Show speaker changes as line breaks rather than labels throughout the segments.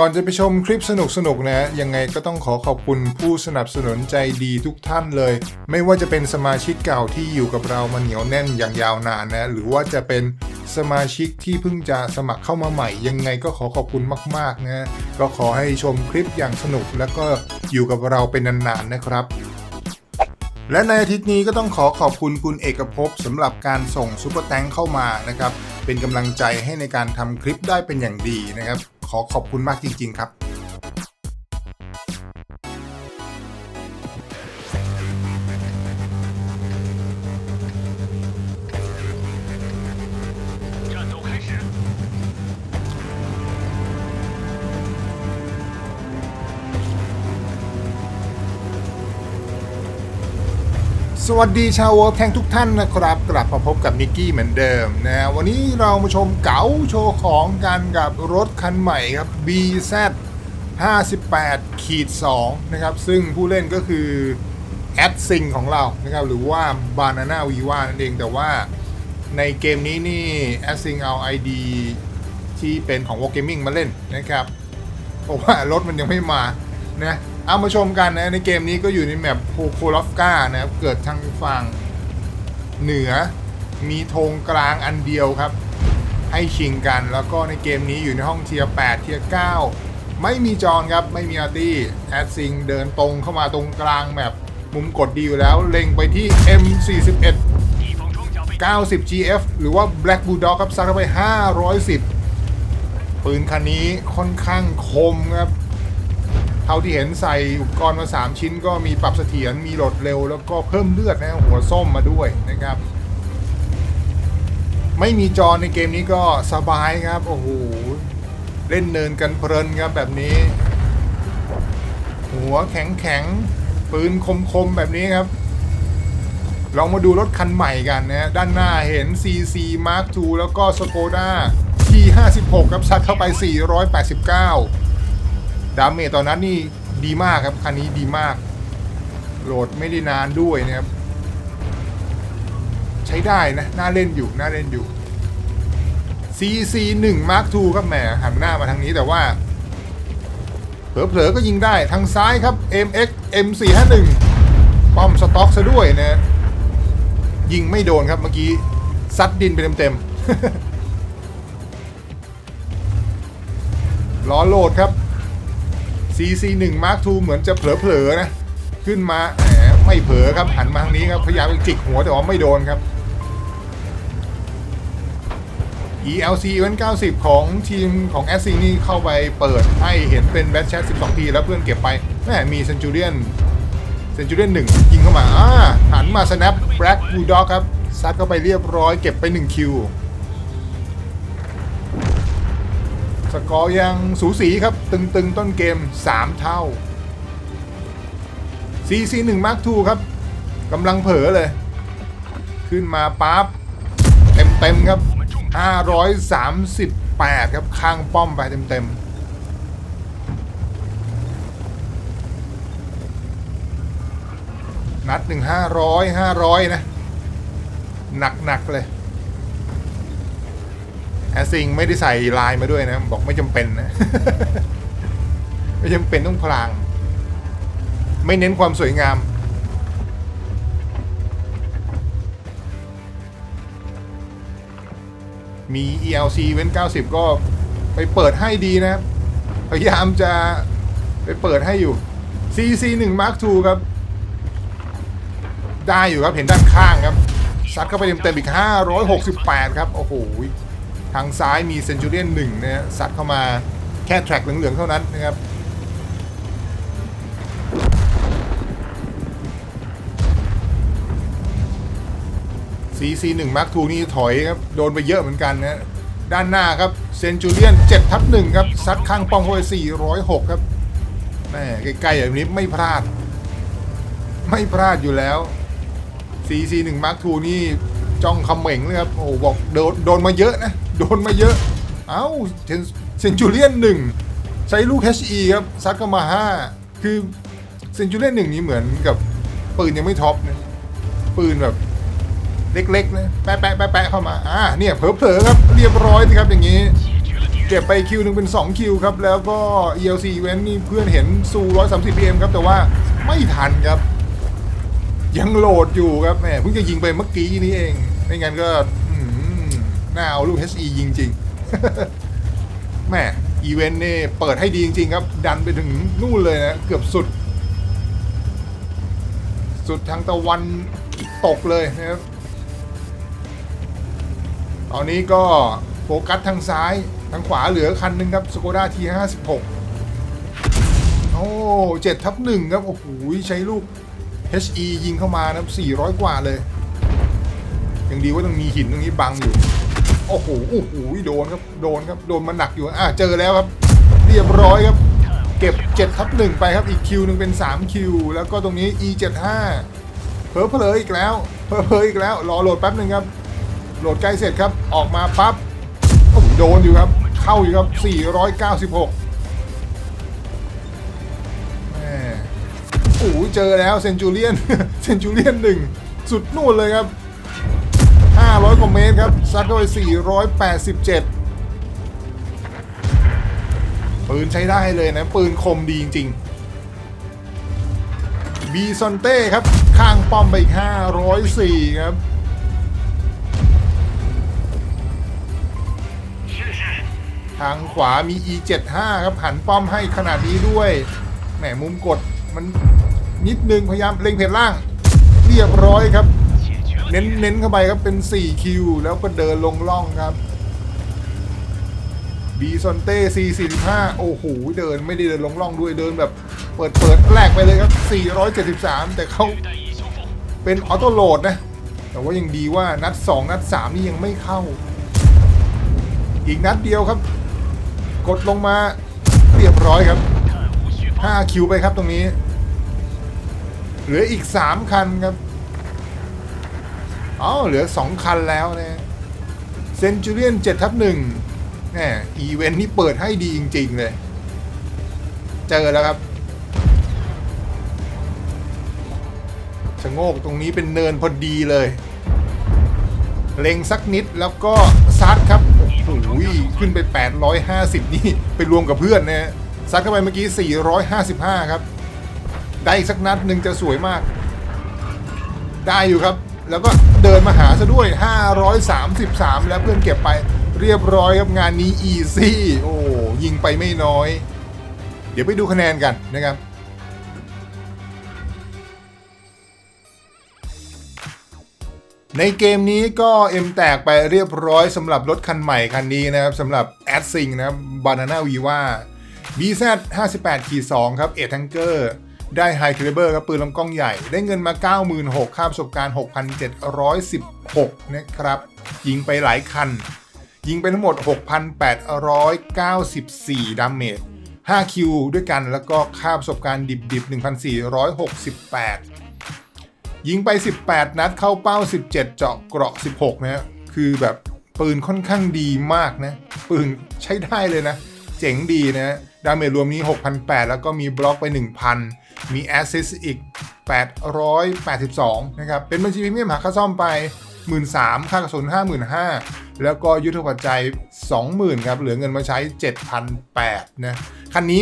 ก่อนจะไปชมคลิปสนุกๆนะ ยังไงก็ต้องขอขอบคุณผู้สนับสนุนใจดีทุกท่านเลย ไม่ว่าจะเป็นสมาชิกเก่าที่อยู่กับเรามาเหนียวแน่นอย่างยาวนานนะ หรือว่าจะเป็นสมาชิกที่เพิ่งจะสมัครเข้ามาใหม่ ยังไงก็ขอขอบคุณมาก ๆ นะ ก็ขอให้ชมคลิปอย่างสนุกแล้วก็อยู่กับเราเป็นนาน ๆ นะครับ และในอาทิตย์นี้ก็ต้องขอขอบคุณคุณเอกภพสำหรับการส่งซุปเปอร์แตงเข้ามานะครับ เป็นกำลังใจให้ในการทำคลิปได้เป็นอย่างดีนะครับ ขอขอบคุณมากจริง ๆ ครับ สวัสดีชาววอลแทงทุกท่านนะครับ กลับมาพบกับนิกกี้เหมือนเดิมนะวันนี้เรามาชมเก๋าโชว์ของกันกับรถคันใหม่ครับ BZ 58ขีด2นะครับ ซึ่งผู้เล่นก็คือแอดซิงของเรานะครับ หรือว่า Banana Viva นั่นเองแต่ว่าในเกมนี้นี่แอดซิงเอา ID ที่เป็นของ Wargaming มาเล่นนะครับ เพราะว่ารถมันยังไม่มานะ เอามาชมกันนะในเกมนี้ก็อยู่ในแมปโคลอฟกานะครับเกิดทางฝั่งเหนือมีธงกลางอันเดียวครับ ให้ชิงกันแล้วก็ในเกมนี้อยู่ในห้องเทียร์8เทียร์9ไม่มีจอนครับไม่มีอาร์ตี้แอดซิงเดินตรงเข้ามาตรงกลางแมปมุมกดดีอยู่แล้วเล็งไปที่ M41 90 GF หรือว่า Black Bulldog ครับซัดไป 510 ปืนคันนี้ค่อนข้างคมครับ เท่าที่เห็นใส่อุปกรณ์มา 3 ชิ้นก็มีปรับเสถียรมีโหลดเร็ว แล้วก็เพิ่มเลือดนะหัวส้มมาด้วยนะครับ ไม่มีจอในเกมนี้ก็สบายครับ โอ้โห เล่นเนินกันเพลินครับแบบนี้ หัวแข็งแข็งๆปืนคมๆแบบนี้ครับลองมาดูรถคันใหม่กันนะด้านหน้าเห็น CC Mark II แล้วก็ Skoda T56 ครับซัดเข้าไป 489 ดาเมจตอนนั้นนี่ดีมากครับคันนี้ดีมาก โหลดไม่ได้นานด้วยนะครับ ใช้ได้นะน่าเล่นอยู่น่าเล่นอยู่ CC 1 Mark II ครับแหมหันหน้ามาทางนี้แต่ว่า เผลอๆก็ยิงได้ทางซ้ายครับ MX M451 ป้อมสต็อกซะด้วยนะยิงไม่โดนครับเมื่อกี้ซัดดินไปเต็มๆล้อโหลดครับ CC1 Mark II เหมือนจะเผลอๆนะ ขึ้นมาแหมไม่เผลอครับหันมาทางนี้ครับพยายามจะจิกหัวแต่ว่าไม่โดนครับ ELC Event 90 ของทีมของ s c นี่เข้าไปเปิดให้เห็นเป็นแบทแชท12 ที แล้วเพื่อนเก็บไปแม่มีเซนจูเรียนเซนจูเรียนหนึ่งยิงเข้ามาอ่าหันมา snap black bulldog ครับซัดเข้าไปเรียบร้อยเก็บไป 1 คิว สกอร์ยังสูสีครับ ตึงๆ ต้นเกม 3 เท่า CC1 Mark II ครับกำลังเผลอเลย ขึ้นมาปั๊บเต็มๆครับ 538 ครับ ข้างป้อมไปเต็มๆนัดหนึ่งห้าร้อยห้าร้อยนะ หนักหนักๆเลย แอสซิงไม่ได้ใส่ลายมาด้วยนะ บอกไม่จำเป็นนะ ไม่จำเป็นต้องพลาง ไม่เน้นความสวยงามมี ELC เว้น 90 ก็ไปเปิดให้ดีนะครับ พยายามจะไปเปิดให้อยู่ CC 1 Mark II ครับ ได้อยู่ครับ เห็นด้านข้างครับ ซัดเข้าไปเต็มๆอีก 568 ครับ โอ้โห ทางซ้ายมีเซนจูเรียนหนึ่งนะฮะซัดเข้ามาแค่แทร็กเหลืองๆเท่านั้นนะครับ CC 1 Mark II นี่ถอยครับ โดนไปเยอะเหมือนกันนะด้านหน้าครับเซนจูเรียน7ทับ1ครับ ซัดข้างป้องเข้าไป406 ครับแม่ใกล้ๆแบบนี้ไม่พลาด ไม่พลาดอยู่แล้ว CC 1 Mark II นี่จ้องคำเหม่งเลยครับ โอ้บอกโดนโดนมาเยอะนะ โดนมาเยอะ เอ้าเซนจูเลียนหนึ่งใช้ลูก HE ครับซัดเข้ามา 5 คือเซนจูเลียนหนึ่งนี้เหมือนกับปืนยังไม่ท็อปนะปืนแบบเล็กๆนะแปะแปะแปะแปะเข้ามา อ่าเนี่ยเผลอๆครับเรียบร้อยสิครับอย่างนี้ เก็บไปคิวหนึ่งเป็น 2 คิวครับ แล้วก็ ELC Event นี่เพื่อนเห็นซู130 PM ครับ แต่ว่าไม่ทันครับ ยังโหลดอยู่ครับแหมเพิ่งจะยิงไปเมื่อกี้นี้เอง ไม่งั้นก็ หน่าเอาลูก HE ยิงจริงแม่อีเวนต์นี่เปิดให้ดีจริง ๆ ครับ ดันไปถึงนู่นเลยนะ เกือบสุด สุดทางตะวันตกเลยนะครับ ตอนนี้ก็โฟกัสทางซ้าย ทางขวาเหลือคันหนึ่งครับสโกด้าที56โอ้เจ็ดทับหนึ่งครับ โอ้โห ใช้ลูก HE ยิงเข้ามานะ400 กว่าเลยยังดีว่าต้องมีหินตรงนี้บังอยู่ โอ้โหโอ้โหโดนครับโดนครับโดนมันหนักอยู่อะเจอแล้วครับ เรียบร้อยครับ เก็บ7ทับหนึ่งไปครับอีกคิวหนึ่งเป็น3คิวแล้วก็ตรงนี้ E 7 5 เผลอเผลออีกแล้วเผลอเผลออีกแล้ว รอโหลดแป๊บหนึ่งครับ โหลดใกล้เสร็จครับออกมาปั๊บโอ้โหโดนอยู่ครับ เข้าอยู่ครับ 496โอ้โหเจอแล้วเซนจูเลียนเซนจูเลียนหนึ่งสุดนู่นเลยครับ 500 กว่าเมตรครับ ซัดเข้าไป 487 ปืนใช้ได้เลยนะ ปืนคมดีจริงๆบีซอนเต้ครับ ข้างป้อมไปอีก 504 ครับทางขวามี E75 ครับหันป้อมให้ขนาดนี้ด้วย แหมมุมกดมันนิดนึงพยายามเล็งเพจล่าง เรียบร้อยครับ เน้นเน้นเข้าไปครับเป็น 4 คิว แล้วก็เดินลงล่องครับบีซอนเต้445 โอ้โห เดินไม่ได้เดินลงล่องด้วยเดินแบบเปิดเปิดแรกไปเลยครับ 473 แต่เขาเป็นออโต้โหลดนะ แต่ว่ายังดีว่านัด 2 นัด 3 นี่ยังไม่เข้า อีกนัดเดียวครับ กดลงมาเรียบร้อยครับ 5 คิวไปครับตรงนี้ เหลืออีก 3 คันครับ อ๋อเหลือ 2 คันแล้วนะเซนจูเรียน7ทับ1แหมอีเวนต์นี่เปิดให้ดีจริง ๆ เลย เจอแล้วครับชะโงกตรงนี้เป็นเนินพอดีเลย เล็งสักนิดแล้วก็ซัดครับ โอ้โหขึ้นไป 850 นี่ ไปรวมกับเพื่อนนะซัดเข้าไปเมื่อกี้ 455 ครับ ได้อีกสักนัดหนึ่งจะสวยมาก ได้อยู่ครับ แล้วก็เดินมาหาซะด้วย 533 แล้วเพื่อนเก็บไปเรียบร้อยครับงานนี้อีซี่โอ้ยิงไปไม่น้อย เดี๋ยวไปดูคะแนนกันนะครับในเกมนี้ก็เอ็มแตกไปเรียบร้อยสำหรับรถคันใหม่คันนี้นะครับสำหรับ a d s i n g นะครับ Banana Viva BZ 58ขีด2ครับเอทังเกอร์ ได้ High Caliber ครับปืนลำกล้องใหญ่ ได้เงินมา 96,000ค่าประสบการณ์ 6,716 นะครับ ยิงไปหลายคัน ยิงไปทั้งหมด 6,894 ดาเมจ 5 คิวด้วยกันแล้วก็ค่าประสบการณ์ดิบๆ 1,468 ยิงไป 18 นัดเข้าเป้า 17 เจาะเกราะ 16 นะฮะคือแบบปืนค่อนข้างดีมากนะ ปืนใช้ได้เลยนะ เจ๋งดีนะ ดาเมจรวมนี้ 6,800 แล้วก็มีบล็อกไป 1,000 มีแอสซิสอีก 882 นะครับ เป็นบัญชีพรีเมียมหาค่าซ่อมไป 13,000ค่ากระสุน55,000 แล้วก็ยุทธปัจจัย 20,000 ครับ เหลือเงินมาใช้ 7,800 นะ คันนี้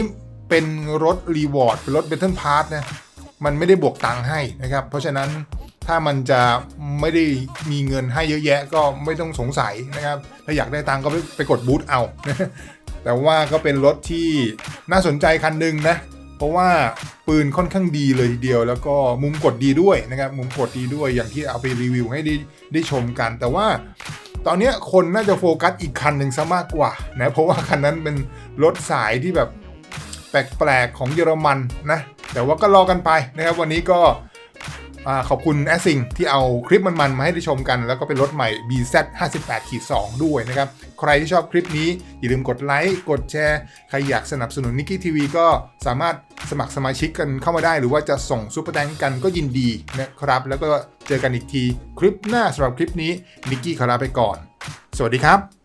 เป็นรถรีวอร์ด เป็นรถเบ t เทิลพาร์ทนะ มันไม่ได้บวกตังค์ให้นะครับ เพราะฉะนั้นถ้ามันจะไม่ได้มีเงินให้เยอะแยะก็ไม่ต้องสงสัยนะครับ ถ้าอยากได้ตังค์ก็ไปไปกดบูทเอา แต่ว่าก็เป็นรถที่น่าสนใจคันหนึ่งนะ เพราะว่าปืนค่อนข้างดีเลยทีเดียว แล้วก็มุมกดดีด้วยนะครับมุมกดดีด้วยอย่างที่เอาไปรีวิวให้ได้ได้ชมกัน แต่ว่าตอนนี้คนน่าจะโฟกัสอีกคันหนึ่งซะมากกว่านะเพราะว่าคันนั้นเป็นรถสายที่แบบแปลกๆของเยอรมันนะแต่ว่าก็รอกันไปนะครับวันนี้ก็ อขอบคุณแอสซิงที่เอาคลิปมันๆมาให้ได้ชมกัน แล้วก็เป็นรถใหม่ BZ 58ขีด2ด้วยนะครับ ใครที่ชอบคลิปนี้ อย่าลืมกดไลค์กดแชร์ ใครอยากสนับสนุนนิกกี้ทีวีก็สามารถสมัครสมาชิกกันเข้ามาได้ หรือว่าจะส่งซุปเปอร์แตงกันก็ยินดีนะครับ แล้วก็เจอกันอีกทีคลิปหน้าสำหรับคลิปนี้นิกกี้ขอลาไปก่อน สวัสดีครับ